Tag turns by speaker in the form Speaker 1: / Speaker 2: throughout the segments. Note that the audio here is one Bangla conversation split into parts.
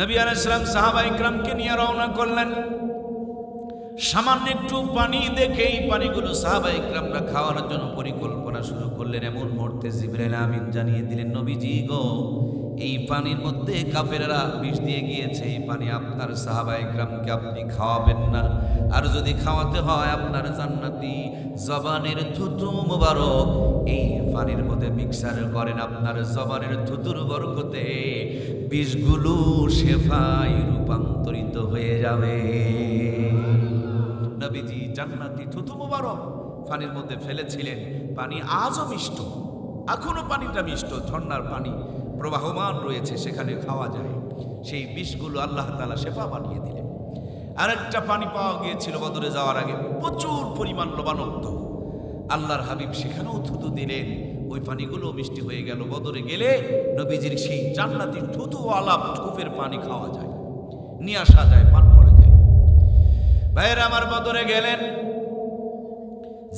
Speaker 1: নবী আলাইসালাম সাহাবা ইকরামকে নিয়ে রওনা করলেন। সামান্য একটু পানি দেখে এই পানিগুলো সাহাবা ইকরামরা খাওয়ানোর জন্য পরিকল্পনা শুরু করলেন। এমন মুহূর্তে জিবরাইল আমিন জানিয়ে দিলেন, নবীজি গো এই পানির মধ্যে কাফেরেরা বিষ দিয়ে গিয়েছে, এই পানি আপনার সাহাবা ইকরামকে আপনি খাওয়াবেন না। আর যদি খাওয়াতে হয় আপনার জান্নাতি জবানের থুতু মোবারক। এই পানির মধ্যে মিক্সার করেন আপনার জবানের থুতুর বরকতে, বিষগুলো শেফায় রূপান্তরিত হয়ে যাবে। নবীজি জান্নাতি থুতু মোবারক পানির মধ্যে ফেলেছিলেন। পানি আজও মিষ্ট, এখনও পানিটা মিষ্ট, ঝর্ণার পানি। প্রবাহমান রয়েছে, সেখানে খাওয়া যায়। সেই বিষগুলো আল্লাহ তালা শেফা বানিয়ে দিলেন। আরেকটা পানি পাওয়া গিয়েছিল বদরে যাওয়ার আগে, প্রচুর পরিমাণ লবণাক্ত আল্লাহর হাবিব সেখানেও থুতু দিলেন। ওই পানিগুলো মিষ্টি হয়ে গেল, বদরে গেলে নবীজির সেই জান্নাতি থুতু আলাপ কূপের পানি খাওয়া যায়। নিয়ে আসা যায়, পান করা যায়। ভাইয়ের, আমার বদরে গেলেন।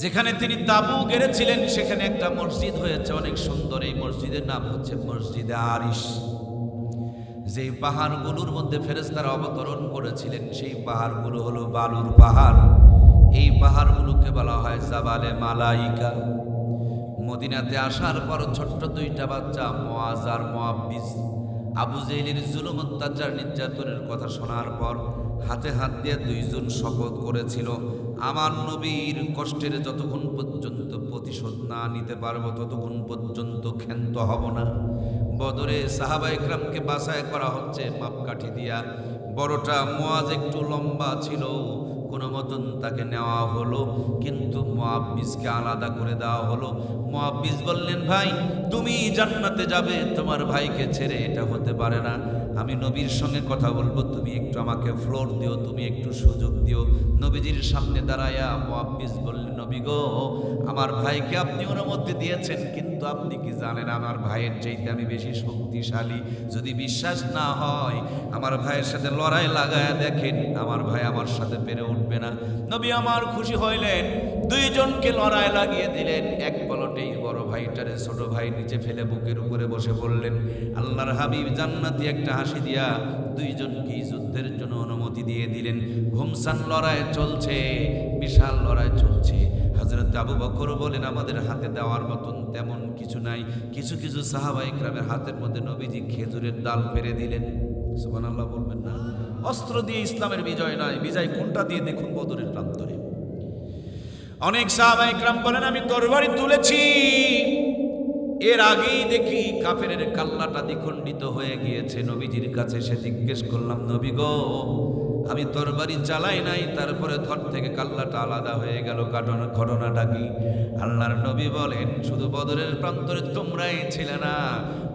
Speaker 1: যেখানে তিনি তাবু গেড়েছিলেন সেখানে একটা মসজিদ হয়েছে, অনেক সুন্দর। এই মসজিদের নাম হচ্ছে মসজিদে আরিশ। যে পাহাড়গুলোর মধ্যে ফেরেস্তারা অবতরণ করেছিলেন, সেই পাহাড়গুলো হলো বালুর পাহাড়। এই পাহাড়গুলোকে বলা হয় জাবালে মালাইকা। মদিনাতে আসার পর ছোট্ট দুইটা বাচ্চা মোয়াজ আর মোয়াব্বিস আবু জেলির জুলুম, অত্যাচার, নির্যাতনের কথা শোনার পর হাতে হাত দিয়ে দুইজন শপথ করেছিল। আমার নবীর কষ্টের যতক্ষণ পর্যন্ত প্রতিশোধ না নিতে পারব, ততক্ষণ পর্যন্ত ক্ষান্ত হব না। বদরে সাহাবা ইকরামকে বাছাই করা হচ্ছে মাপকাঠি দিয়া। বড়টা মোয়াজ একটু লম্বা ছিল, কোনো মতন তাকে নেওয়া হলো, কিন্তু মোয়াব্বিসকে আলাদা করে দেওয়া হলো। মোয়াব্বিস বললেন, ভাই, তুমি জান্নাতে যাবে, তোমার ভাইকে ছেড়ে, এটা হতে পারে না। আমি নবীর সঙ্গে কথা বলব, তুমি একটু আমাকে ফ্লোর দিও, তুমি একটু সুযোগ দিও। নবীজির সামনে দাঁড়ায়া মোয়াব্বিস বললেন নবী গো, আমার ভাইকে আপনি অনুমতি দিয়েছেন, কিন্তু আপনি কি জানেন আমার ভাইয়ের চাইতে আমি বেশি শক্তিশালী? যদি বিশ্বাস না হয়, আমার ভাইয়ের সাথে লড়াই লাগায় দেখেন, আমার ভাই আমার সাথে পেরে উঠবে না। নবী আমার খুশি হইলেন, দুইজনকে লড়াই লাগিয়ে দিলেন। এক পলটেই বড় ভাইটারে ছোট ভাই নিচে ফেলে বুকের উপরে বসে বললেন, আল্লাহর হাবিব জান্নাতি একটা হাসি দিয়া দুইজনকে যুদ্ধের জন্য অনুমতি দিয়ে দিলেন। ঘুমসান লড়াই চলছে, বিশাল লড়াই চলছে। হজরত আবু বকর বলেন, আমাদের হাতে দেওয়ার মতন তেমন কিছু নাই। কিছু কিছু সাহাবাই গ্রামের হাতের মধ্যে নবীজি খেজুরের ডাল ফেরে দিলেন। সুবহানাল্লাহ বলবেন না। অস্ত্র দিয়ে ইসলামের বিজয় নয়, বিজয় কোনটা দিয়ে? দেখুন বদরের প্রান্তরে। অনেক সাহাবাই গ্রাম বলেন, আমি তরবারি তুলেছি। এর আগেই দেখি কাফের কাল্লাটা দ্বিখণ্ডিত হয়ে গিয়েছে। নবীজির কাছে সে জিজ্ঞেস করলাম, নবী গো, আমি তরবারি চালাই নাই, তারপরে ধর থেকে কাল্লাটা আলাদা হয়ে গেল। কাটন ঘটনাটা কি? আল্লাহর নবী বলেন, শুধু বদরের প্রান্তরে তোমরাই ছিলে না,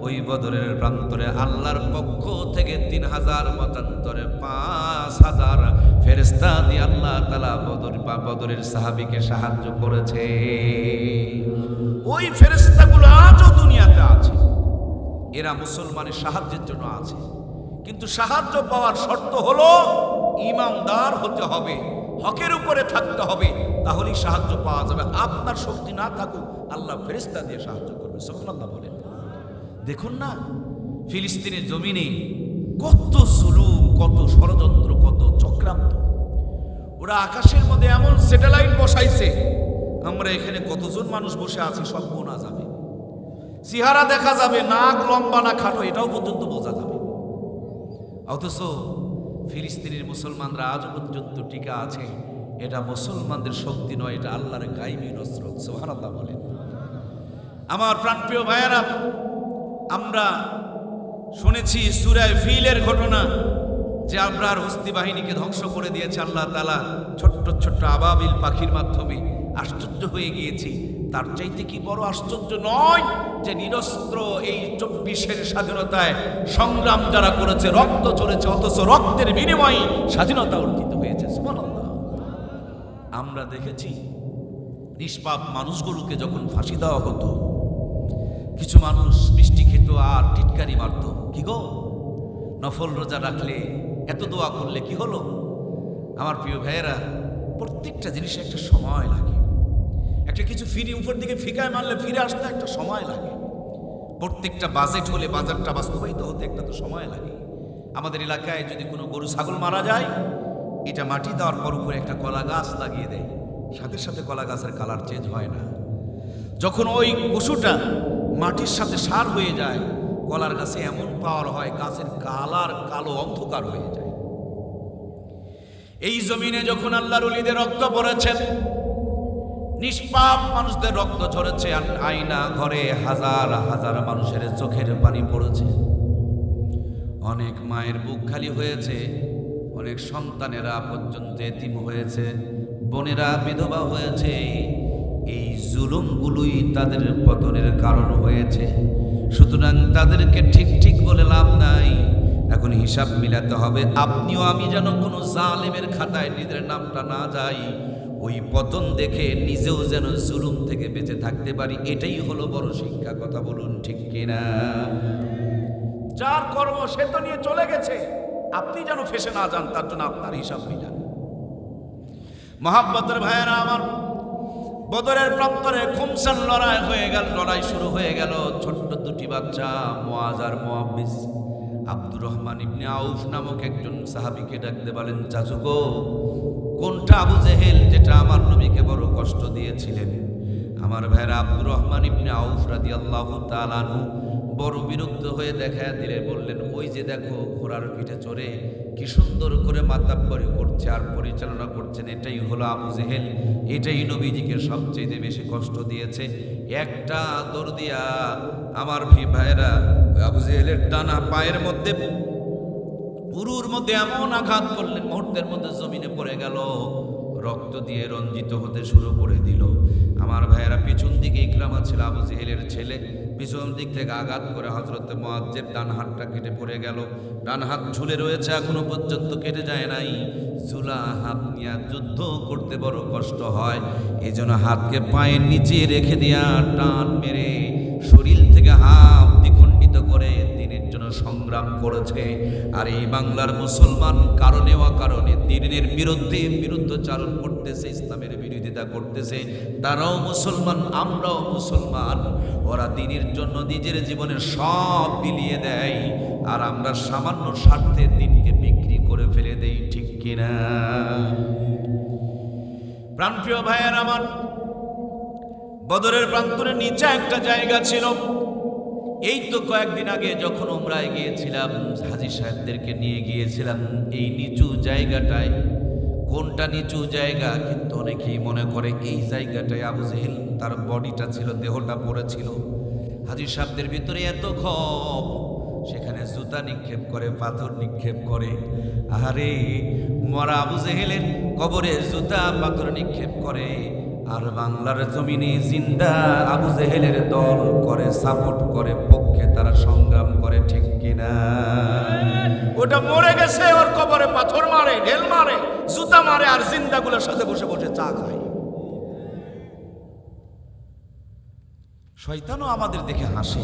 Speaker 1: ওই বদরের প্রান্তরে আল্লাহর পক্ষ থেকে তিন হাজার, মতান্তরে পাঁচ হাজার ফেরেস্তা দিয়ে আল্লাহ তালা বদর বা বদরের সাহাবিকে সাহায্য করেছে। ওই ফেরেস্তাগুলো দুনিয়াতে আছে। এরা মুসলমানের সাহায্যের জন্য আছে। কিন্তু সাহায্য পাওয়ার শর্ত হলো ইমানদার হতে হবে, হকের উপরে থাকতে হবে। তাহলেই সাহায্য পাওয়া যাবে। আপনার শক্তি না থাকুক, আল্লাহ ফেরেস্তা দিয়ে সাহায্য করবে। সুবহানাল্লাহ বলেন। দেখুন না, ফিলিস্তিনের জমিনে কত জুলুম, কত ষড়যন্ত্র, কত চক্রান্ত। ওরা আকাশের মধ্যে এমন স্যাটেলাইট বসাইছে, আমরা এখানে কতজন মানুষ বসে আছি সব গোনা চেহারা দেখা যাবে, নাক লম্বা, না খাটো, এটাও পর্যন্ত বোঝা যাবে। অথচ ফিলিস্তিনের মুসলমানরা আজ পর্যন্ত টিকা আছে। এটা মুসলমানদের শক্তি নয়, এটা আল্লাহর গাইবি নসরত সোহানাল্লাহ বলেন। আমার প্রাণপ্রিয় ভাইয়েরা, আমরা শুনেছি সুরায় ফিলের ঘটনা, যে আবরার হস্তি বাহিনীকে ধ্বংস করে দিয়েছে আল্লাহ তালা ছোট্ট ছোট্ট আবাবিল পাখির মাধ্যমে। আশ্চর্য হয়ে গিয়েছি। তার চাইতে কি বড় আশ্চর্য নয় যে নিরস্ত্র এই চব্বিশের স্বাধীনতায় সংগ্রাম যারা করেছে, রক্ত চলেছে অথচ রক্তের বিনিময়ে স্বাধীনতা অর্জিত হয়েছে। আমরা দেখেছি, নিষ্পাপ মানুষগুলোকে যখন ফাঁসি দেওয়া হতো, কিছু মানুষ মিষ্টি খেত আর টিটকারি মারত। কি গো? নফল রোজা রাখলে এত দোয়া করলে কি হলো? আমার প্রিয় ভাইয়েরা, প্রত্যেকটা জিনিসে একটা সময় লাগে। একটা কিছু ফিরে উপর দিকে ফিকায় মারলে ফিরে আসতে একটা সময় লাগে। প্রত্যেকটা বাজেট হলে বাজারটা বাস্তবায়িত হতে একটা তো সময় লাগে। আমাদের এলাকায় যদি কোনো গরু, ছাগল মারা যায়, এটা মাটি দেওয়ার পর উপরে একটা কলা গাছ লাগিয়ে দেয়। সাথে সাথে কলা গাছের কালার চেঞ্জ হয় না। যখন ওই পশুটা মাটির সাথে সার হয়ে যায়, কলার গাছে এমন পাওয়ার হয়, গাছের কালার কালো অন্ধকার হয়ে যায়। এই জমিনে যখন আল্লাহর অলিদের রক্ত পড়েছেন নিষ্পাপ মানুষদের রক্ত ঝরেছে আয়না ঘরে হাজার হাজার মানুষের চোখের পানি পড়েছে। অনেক মায়ের বুক খালি হয়েছে, অনেক সন্তানেরা পর্যন্ত এতিম হয়েছে, বোনেরা বিধবা হয়েছে এই জুলুমগুলোই তাদের পতনের কারণ হয়েছে। সুতরাং তাদেরকে ঠিক ঠিক বলে লাভ নাই। এখন হিসাব মিলাতে হবে, আপনিও আমি যেন কোনো জালেমের খাতায় নিজের নামটা না যাই ওই পতন দেখে নিজেও যেন জুলুম থেকে বেঁচে থাকতে পারি, এটাই হলো বড় শিক্ষা, কথা বলুন ঠিক কিনা? যার কর্ম সে তো নিয়ে চলে গেছে। আপনি যেন ফেসে না যান, তার জন্য আপনার হিসাব মিলান মহাব্বতের ভাইয়েরা, আমার বদরের প্রান্তরে খুমসান লড়াই হয়ে গেল, লড়াই শুরু হয়ে গেল। ছোট্ট দুটি বাচ্চা মোয়াজার মোয়াব্বিস আব্দুর রহমান ইবনে আউফ নামক একজন সাহাবিকে ডাকতে বলেন, চাচু গো কোনটা আবু জেহেল যেটা আমার নবীকে বড় কষ্ট দিয়েছিলেন? আমার ভাইরা আব্দুর রহমান ইবনে আউফ রাদিয়াল্লাহু তাআলাহু বড় বিরক্ত হয়ে দেখা দিলে বললেন, ওই যে দেখো ঘোড়ার পিঠে চড়ে কি সুন্দর করে মাতাব্বরি করছে আর পরিচালনা করছেন, এটাই হলো আবু জেহেল, এটাই নবীজিকে সবচেয়ে বেশি কষ্ট দিয়েছে। একটা দৌড় দিয়া আমার ভাইরা আবু জেহেলের ডানা পায়ের মধ্যে পুরুর মধ্যে এমন আঘাত করলেন মুহূর্তের মধ্যে জমিনে পড়ে গেল, রক্ত দিয়ে রঞ্জিত হতে শুরু করে দিল। আমার ভাইয়েরা, পিছন দিকে ইকরামা ছিল, আবু জেহেলের ছেলে। পিছন দিক থেকে আঘাত করে হজরত মোয়াজ্জের ডান হাতটা কেটে পড়ে গেল। ডান হাত ঝুলে রয়েছে, এখনও পর্যন্ত কেটে যায় নাই। ঝুলা হাত নিয়ে যুদ্ধ করতে বড় কষ্ট হয়। এই জন্য হাতকে পায়ের নিচে রেখে দিয়া টান মেরে শরীর থেকে হাত দ্বিখণ্ডিত করে সংগ্রাম করেছে। আর এই বাংলার মুসলমান কারণে কারণে দিনের বিরুদ্ধে বিরুদ্ধচারণ করতেছে, ইসলামের বিরোধিতা করতেছে। তারাও মুসলমান, আমরাও মুসলমান। ওরা দিনের জন্য নিজের জীবনের সব বিলিয়ে দেয়। আর আমরা সামান্য স্বার্থে দিনকে বিক্রি করে ফেলে দেই, ঠিক কিনা? প্রাণপ্রিয় ভাইয়ের আমার, বদরের প্রান্তরের নিচে একটা জায়গা ছিল। এই তো কয়েকদিন আগে যখন ওমরায় গিয়েছিলাম, হাজি সাহেবদেরকে নিয়ে গিয়েছিলাম, এই নিচু জায়গাটায়। কোনটা নিচু জায়গা? কিন্তু অনেকেই মনে করে এই জায়গাটায় আবু জেহেল, তার বডিটা ছিল, দেহটা পড়েছিল হাজির সাহেবদের ভিতরে এত ক্ষোভ, সেখানে জুতা নিক্ষেপ করে, পাথর নিক্ষেপ করে। আরে মরা আবু জেহেলের কবরে জুতা, পাথর নিক্ষেপ করে। আর বাংলার জমিনে জিন্দা আবু জেহেলের দল করে সাপোর্ট করে পক্ষে তারা সংগ্রাম করে ঠিক কিনা? ওটা মরে গেছে ওর কবরে পাথর মারে ঢেল মারে জুতা মারে আর জিন্দাগুলোর সাথে বসে বসে চা খায়। শয়তানও আমাদের দেখে হাসে।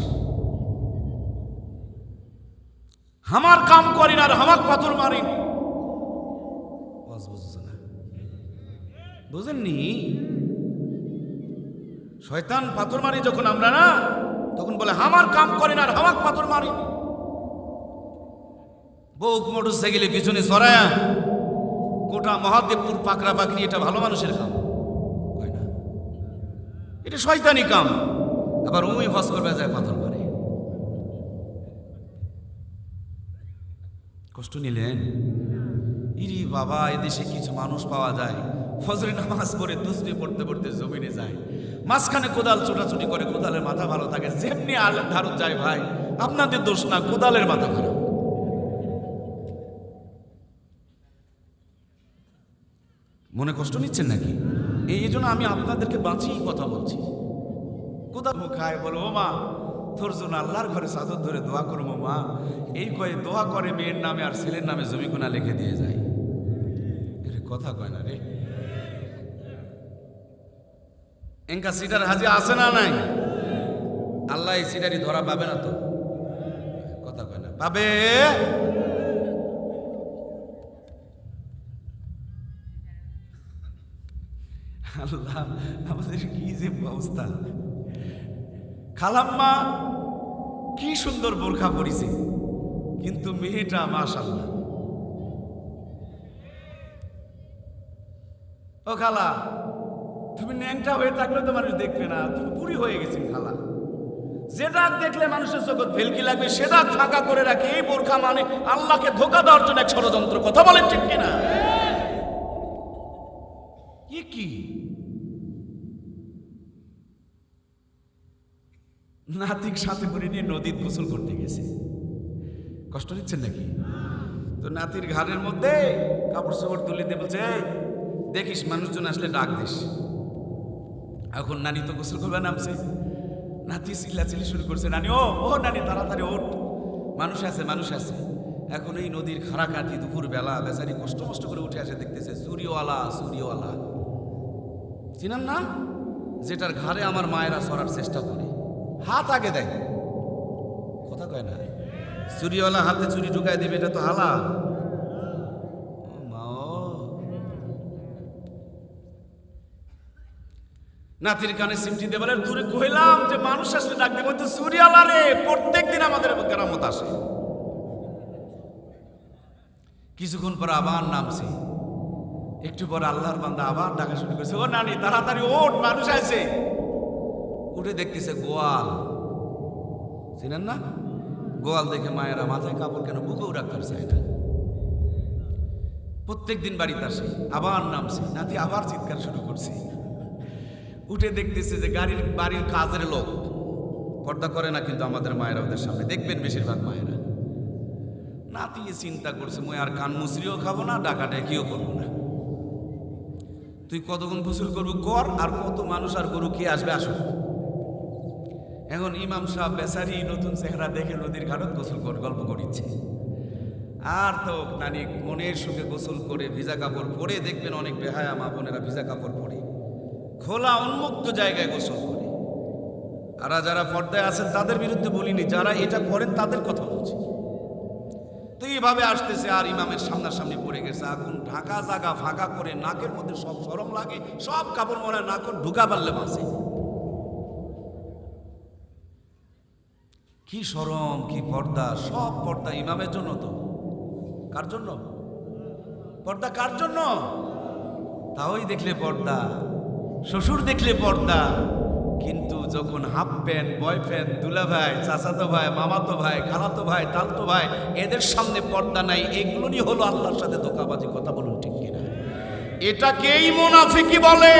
Speaker 1: হামার কাম করিন আর হামাক পাথর মারিন। বুঝেননি? শয়তান পাথর মারি যখন আমরা না, তখন বলে, আমার কাম করেন আর হামাক পাথর মারি। বউ মোটর সাইকেলে পিছনে সরায়া গোটা মহাদেবপুর পাকড়া পাকড়ি এটা ভালো মানুষের কাম। না? এটা শয়তানি কাম। আবার উমি হস করবে যায় পাথর মারে। কষ্ট নিলেন? ইরি বাবা, এদেশে কিছু মানুষ পাওয়া যায়। ফজরে নামাজ পড়ে দুসরি পড়তে পড়তে জমিনে যায়। মাঝখানে কোদাল ছোটাছুটি করে কোদালের মাথা ভালো থাকে, যেমনি আলেম ধারত যায় ভাই, আপনাদের দোষ না, কোদালের মাথা ভালো। মনে কষ্ট নিচ্ছেন নাকি? এই জন্য আমি আপনাদেরকে বাঁচিয়ে কথা বলছি। কোদাল মুখায় বলো মা তোর জন্য আল্লাহর ঘরে চাদর ধরে দোয়া করব, মা। এই কয়ে দোয়া করে মেয়ের নামে আর ছেলের নামে জমি কোনা লিখে দিয়ে যায়। কথা কয় না রে? এঙ্কা সিটার হাজি আছে না নাই? আল্লাহ এই সিটারি ধরা পাবে না তো। কথা কয় না। পাবে? আল্লাহ, আমাদের কি যে অবস্থা। খালাম্মা, কি সুন্দর বোরখা পরিছে। কিন্তু মেয়েটা মাশাল্লাহ ও খালা তুমি ন্যাংটা হয়ে থাকলে তো মানুষ দেখবে না তুমি বুড়ি হয়ে গেছি খালা। যেটা দেখলে মানুষের জগৎ ভেলকি লাগবে সেটা ফাঁকা করে রাখে, এই বোরখা মানে আল্লাহকে ধোকা দেওয়ার জন্য এক ষড়যন্ত্র। কথা বলেন ঠিক কিনা? এ কি? নাতিক সাথে করে নিয়ে নদীর গোসল করতে গেছে। কষ্ট দিচ্ছেন নাকি? তো নাতির ঘাড়ের মধ্যে কাপড় চোপড় তুলে দিয়ে বলছে দেখিস, মানুষজন আসলে ডাক দিস। এখন নানি তো গোসল করবে, নামছে। নাতি চিল্লাচিল্লি শুরু করছে, নানি, ও ও, নানি, তাড়াতাড়ি ওঠ। মানুষ আছে মানুষ আছে। এখন এই নদীর খাড়া কাটি দুপুর বেলা বেচারি কষ্ট কষ্ট করে উঠে আসে, দেখতেছে সূর্যওয়ালা সূর্যওয়ালা। চিনেন না? যেটার ঘাড়ে আমার মায়েরা সরার চেষ্টা করে। হাত আগে দেয়। কথা কয় না? চুরিওয়ালা হাতে চুরি ঢুকায় দেবে, এটা তো হালা ও মা ও। নাতির কানে সিমটি দিয়ে দূরে কহিলাম যে মানুষ আসলে ডাক দেবো তো চুরিওয়ালা রে, প্রত্যেক দিন আমাদের গ্রামত আসে। কিছুক্ষণ পর আবার নামছে। একটু পর আল্লাহর বান্দা আবার ডাকা শুরু করছে, ও নানি, তাড়াতাড়ি ওঠ মানুষ আছে উঠে দেখতেছে গোয়াল। চিনেন না? গোয়াল দেখে মায়েরা মাথায় কাপড় কেন বুকেও রাখতে চায় না। প্রত্যেক দিন বাড়িতে আসে, আবার নামছে। নাতি আবার চিৎকার শুরু করছে। উঠে দেখতেছে যে গাড়ির বাড়ির কাজের লোক। পর্দা করে না কিন্তু আমাদের মায়েরা ওদের সামনে। দেখবেন বেশিরভাগ মায়েরা। নাতি চিন্তা করছে, মই আর কান মুসরিও খাব না ডাকা ডেকিও করব না? তুই কতক্ষণ গোসল করবি কর, আর কত মানুষ আর গরু কে আসবে আসো। এখন ইমাম সাহেব বেচারি নতুন চেহারা দেখে নদীর ঘাটত গোসল করে, গল্প করিচ্ছে। আর তো নানি মনের সুখে গোসল করে ভিজা কাপড় পরে দেখবেন অনেক বেহায়া মা বোনেরা ভিজা কাপড় পরে খোলা উন্মুক্ত জায়গায় গোসল করে। আর যারা পর্দায় আছেন, তাদের বিরুদ্ধে বলিনি, যারা এটা করেন, তাদের কথা বলছি। তো এইভাবে আসতেছে, আর ইমামের সামনাসামনি পড়ে গেছে। এখন ঢাকা জাগা ফাঁকা করে নাকের মধ্যে সব সরম লাগে, সব কাপড় মনে হয় নাক ঢুকা পারলে বাঁচে। কি সরম, কি পর্দা, সব পর্দা ইমামের জন্য তো। কার জন্য? পর্দা কার জন্য? তাওই দেখলে পর্দা। শ্বশুর দেখলে পর্দা, কিন্তু যখন হাফ প্যান্ট বয়ফ্রেন্ড দুলা ভাই চাচাতো ভাই, মামাতো ভাই, খালাতো ভাই, তালতো ভাই, এদের সামনে পর্দা নাই এগুলোই হলো আল্লাহর সাথে ধোকাবাজি, কথা বলুন ঠিক কিনা? এটাকেই মোনাফিকি বলে।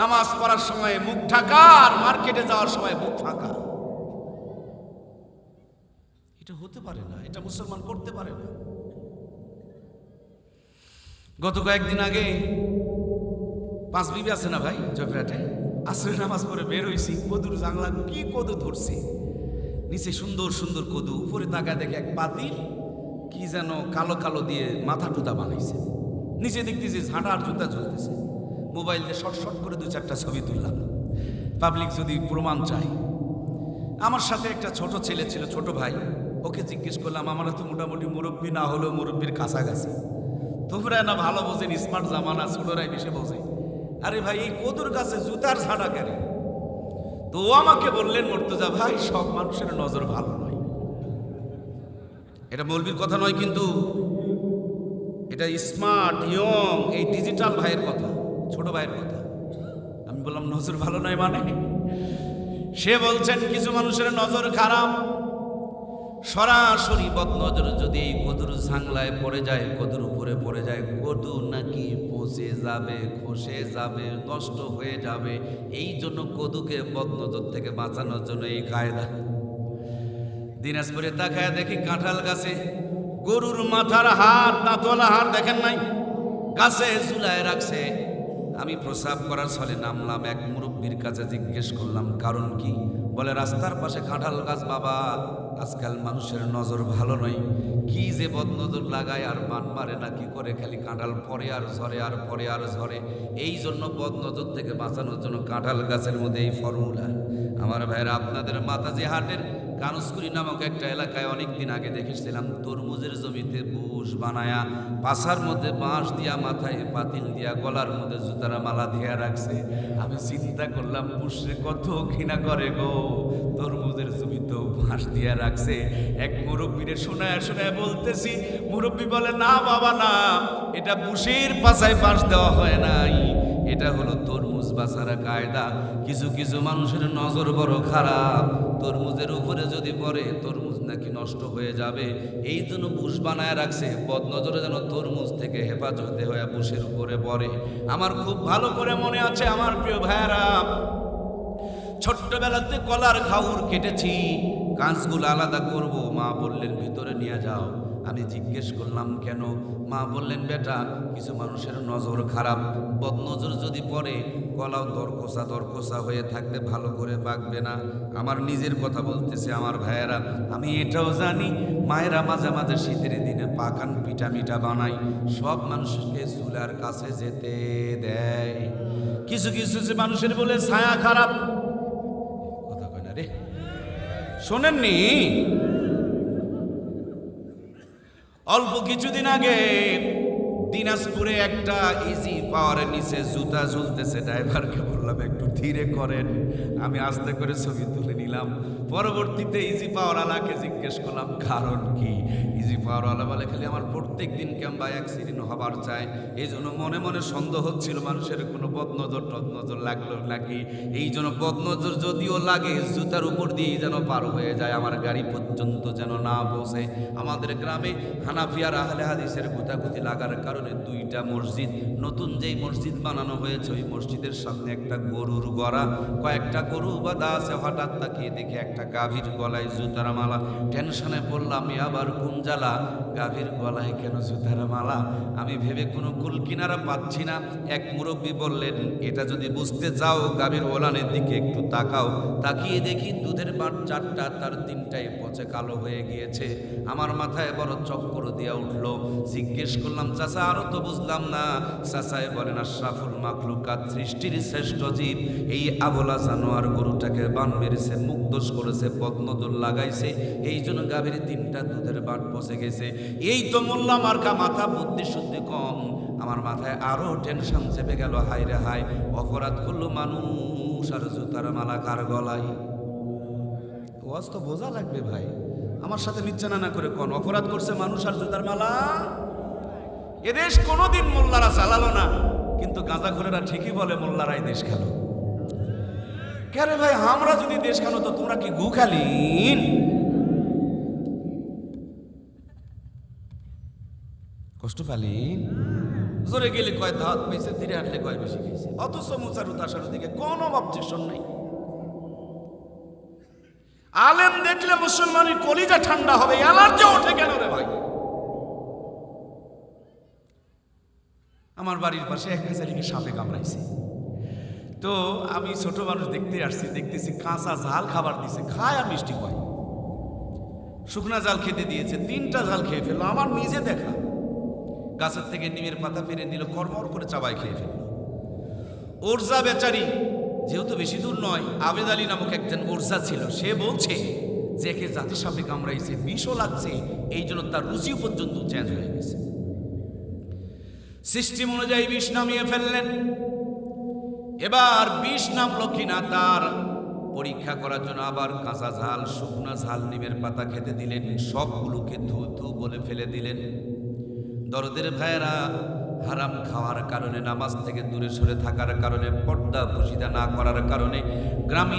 Speaker 1: নামাজ পড়ার সময় মুখ ঢাকা আর মার্কেটে যাওয়ার সময় মুখ ফাঁকা। এটা হতে পারে না, এটা মুসলমান করতে পারে না। গত কয়েকদিন আগে পাঁচ বিবি আছে না ভাই? জয়পুরহাটে আসরে নামাজ পরে বের হয়েছি কদুর জাংলা কি কদু ধরছে? নিচে সুন্দর সুন্দর কদু, উপরে তাকায় দেখে এক পাতিল কি যেন কালো কালো দিয়ে মাথা টুতা বানাইছে। নিচে দেখতেছি ঝাঁটা আর জুতা ঝুলতেছে। মোবাইল দিয়ে শর্ট শর্ট করে দু চারটা ছবি তুললাম। পাবলিক যদি প্রমাণ চায়। আমার সাথে একটা ছোট ছেলে ছিল, ছোট ভাই। ওকে জিজ্ঞেস করলাম, আমরা তো মোটামুটি মুরব্বী, না হলেও মুরব্বীর কাছাকাছি। তোমরা না ভালো বোঝেন স্মার্ট জামানা, ছোটরাই বেশি বোঝে। আরে ভাই, এই কদুর কাছে জুতার ঝাঁটা কেন? তো ও আমাকে বললেন, মর্তজা ভাই, সব মানুষের নজর ভালো নয়। এটা মৌলবীর কথা নয় কিন্তু এটা স্মার্ট ইয়ং এই ডিজিটাল ভাইয়ের কথা, ছোট ভাইয়ের কথা। আমি বললাম, নজর ভালো নয় মানে? সে বলছেন, কিছু মানুষের নজর খারাপ। সরাসরি বদনজর যদি এই কদুর ঝাংলায় পড়ে যায়, কদুর উপরে পড়ে যায় কদু নাকি পচে যাবে, খসে যাবে, নষ্ট হয়ে যাবে। এই জন্য কদুকে বদনজর থেকে বাঁচানোর জন্য এই কায়দা। দিনাজপুরে তাকায় দেখি কাঁঠাল গাছে গরুর মাথার হাড়, দাঁতওয়ালা হাড় দেখেন নাই? গাছে ঝুলায় রাখছে। আমি প্রসাব করার ছলে নামলাম, এক মুরব্বীর কাছে জিজ্ঞেস করলাম, কারণ কি? বলে, রাস্তার পাশে কাঁঠাল গাছ, বাবা। আজকাল মানুষের নজর ভালো নয়। কি যে বদনজর লাগায় আর মান মারে না, কি করে খালি কাঁঠাল পরে আর ঝরে, আর পরে আর ঝরে। এই জন্য বদনজর থেকে বাঁচানোর জন্য কাঁঠাল গাছের মধ্যে এই ফর্মুলা। আমার ভাইরা আপনাদের মাতা যে হাটের কানসকুরি নামক একটা এলাকায় অনেক দিন আগে দেখেছিলাম, তরমুজের জমিতে বুশ বানায়া পাশার মধ্যে বাঁশ দিয়া, মাথায় পাতিল দিয়া, গলার মধ্যে জুতারা মালা দিয়া রাখছে। আমি চিন্তা করলাম বুসরে কত ঘৃণা করে গো। তরমুজের জমিতেও বাঁশ দিয়া রাখছে। এক মুরব্বীরে শোনায় শোনায় বলতেছি, মুরব্বী বলে, না বাবা, না। এটা বুসের পাশায় বাঁশ দেওয়া হয় নাই। এটা হলো তরমুজ বাছারা কায়দা। কিছু কিছু মানুষের নজর বড় খারাপ। তরমুজের উপরে যদি পড়ে, তরমুজ নাকি নষ্ট হয়ে যাবে? এই জন্য বুশ বানায় রাখছে। বদনজরে যেন তরমুজ থেকে হেফাজতে হয়ে বুশের উপরে পড়ে। আমার খুব ভালো করে মনে আছে, আমার প্রিয় ভাইয়ারা। ছোট্টবেলাতে কলার খাউর কেটেছি। কাঁচগুলো আলাদা করব। মা বললেন, ভিতরে নিয়ে যাও। আমি জিজ্ঞেস করলাম, কেন? মা বললেন, বেটা, কিছু মানুষের নজর খারাপ। বদনজর যদি পড়ে কলাও দরকষা দরকষা হয়ে থাকলে ভালো করে পাকবে না। আমার নিজের কথা বলতেছে আমার ভাইয়েরা, আমি এটাও জানি, মায়েরা মাঝে মাঝে শীতের দিনে পাকান পিঠা মিঠা বানাই সব মানুষকে চুলার কাছে যেতে দেয়। কিছু কিছু মানুষের বলে, ছায়া খারাপ। কথা কয় না রে। শোনেননি? অল্প কিছুদিন আগে দিনাজপুরে একটা ইজি পাওয়ারের নিচে জুতা ঝুলতেছে ড্রাইভারকে বললাম, একটু ধীরে করেন। আমি আস্তে করে ছবি তুলে নিলাম। পরবর্তীতে ইজি পাওয়ারওয়ালাকে জিজ্ঞেস করলাম, কারণ কি? ইজি পাওয়ারওয়ালা বলে, খালি আমার প্রত্যেক দিন কেমবা অ্যাক্সিডেন্ট হবার চায় এই জন্য মনে মনে সন্দেহ হচ্ছিল, মানুষের কোনো বদনজর টদনজর লাগল নাকি? এই জন্য বদনজর যদিও লাগে, জুতার উপর দিয়েই যেন পার হয়ে যায়, আমার গাড়ি পর্যন্ত যেন না বসে আমাদের গ্রামে হানাফিয়ার আহলে হাদিসের গুতাগুতি লাগার কারণে দুইটা মসজিদ, নতুন যেই মসজিদ বানানো হয়েছে, ওই মসজিদের সামনে একটা গরুর গড়া, কয়েকটা গরু বাঁধা আছে, হঠাৎ তাকিয়ে দেখি একটা গাভীর গলায় জুতার মালা। টেনশনে পড়লাম আবার জ্বালা? গাভীর গলায় কেন জুতার মালা? আমি ভেবে কোনো কুল কিনারা পাচ্ছি না। এক মুরব্বী বললেন, এটা যদি বুঝতে চাও, গাভীর ওলানের দিকে একটু তাকাও। তাকিয়ে দেখি দুধের বাট চারটা, তার তিনটায় পচে কালো হয়ে গিয়েছে। আমার মাথায় বড় চক্কর দিয়া উঠল। জিজ্ঞেস করলাম, চাচা আরও তো বুঝলাম না। চাচাই বলেন, আশরাফুল মাকলুকাত সৃষ্টির শ্রেষ্ঠ জীব। এই আবলা জানোয়ার গরুটাকে বান মেরেছে মুগ্ধস করেছে, বদনজর লাগাইছে। এই জন্য গাভীর তিনটা দুধের বাট পচে গেছে। এই তো মোল্লা মার্কা, মাথা বুদ্ধি শুদ্ধি কম। আমার মাথায় আরও টেনশন চেপে গেল, হায় রে হায়। অপরাধ করল মানুষ আর জুতার মালা কার গলায়? ওয়াজ তো বোঝা লাগবে ভাই। আমার সাথে নিচ্ছানা না করে কোন। অপরাধ করছে মানুষ আর জুতার মালা? এদেশ কোনোদিন মোল্লারা চালালো না, কিন্তু গাঁজাখোরেরা ঠিকই বলে মোল্লারাই দেশ খেলো। কেরে ভাই, আমরা যদি দেশ খানো তো তোমরা কি গু খালিন? কষ্ট পালিন জোরে গেলে কয় ধাত পাইছে, ধীরে হাঁটলে কয়, বেশি খাইছে? অথচ মুচারু তাসার দিকে কোনো অবজেকশন নাই। আলেম দেখলে মুসলমানের কলিজা ঠান্ডা হবে অ্যালার্জি ওঠে কেন রে ভাই? আমার বাড়ির পাশে এক বেচারিকে সাপে কামড়াইছে। তো আমি ছোট মানুষ দেখতে আসছি, দেখতেছি কাঁচা ঝাল খাবার দিছে, খায় আর মিষ্টি হয় শুকনা জাল খেতে দিয়েছে, তিনটা জাল খেয়ে ফেলল, আমার নিজে দেখা। গাছের থেকে নিমের পাতা ফেরে নিল কর্মর করে চাবাই খেয়ে ফেলল। ওরজা বেচারি, যেহেতু বেশি দূর নয়, আবেদ আলী নামক একজন ওরজা ছিল, সে বলছে যে একে জাতি সাপে কামড়াইছে, বিষও লাগছে, এই জন্য তার রুচিও পর্যন্ত চেঞ্জ হয়ে গেছে। সিস্টেম অনুযায়ী বিষ নামিয়ে ফেললেন। এবার বিষ নামলো কিনা তার পরীক্ষা করার জন্য আবার কাঁচা ঝাল, শুকনা ঝাল, নিমের পাতা খেতে দিলেন, সবগুলোকে ধু ধু বলে ফেলে দিলেন। দরদের ভাইয়েরা, হারাম খাওয়ার কারণে, নামাজ থেকে দূরে সরে থাকার কারণে, পর্দা পুশিদা না করার কারণে, গ্রামীণ